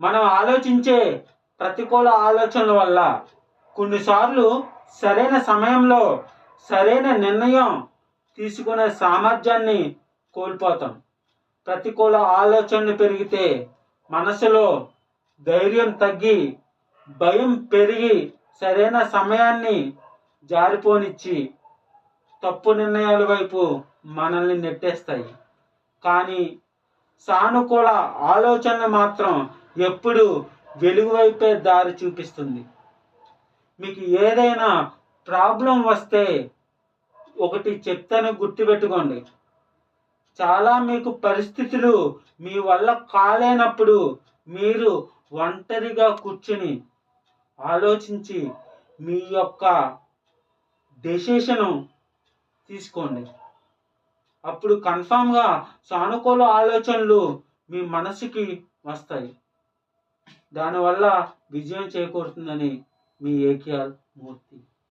మనం ఆలోచించే ప్రతికూల ఆలోచనల వల్ల కొన్నిసార్లు సరైన సమయంలో సరైన నిర్ణయం తీసుకునే సామర్థ్యాన్ని కోల్పోతాం. ప్రతికూల ఆలోచనలు పెరిగితే మనసులో ధైర్యం తగ్గి భయం పెరిగి సరైన సమయాన్ని జారిపోనిచ్చి తప్పు నిర్ణయాల వైపు మనల్ని నెట్టేస్తాయి. కానీ సానుకూల ఆలోచనలు మాత్రం ఎప్పుడు వెలుగు వైపే దారి చూపిస్తుంది. మీకు ఏదైనా ప్రాబ్లం వస్తే ఒకటి చెప్తాను గుర్తుపెట్టుకోండి. చాలా మీకు పరిస్థితులు మీ వల్ల కాలేనప్పుడు మీరు ఒంటరిగా కూర్చుని ఆలోచించి మీ యొక్క డెసిషను తీసుకోండి. అప్పుడు కన్ఫామ్గా సానుకూల ఆలోచనలు మీ మనసుకి వస్తాయి. దానివల్ల విజయం చేకూరుతుందని మీ ఏకేఆర్ మూర్తి.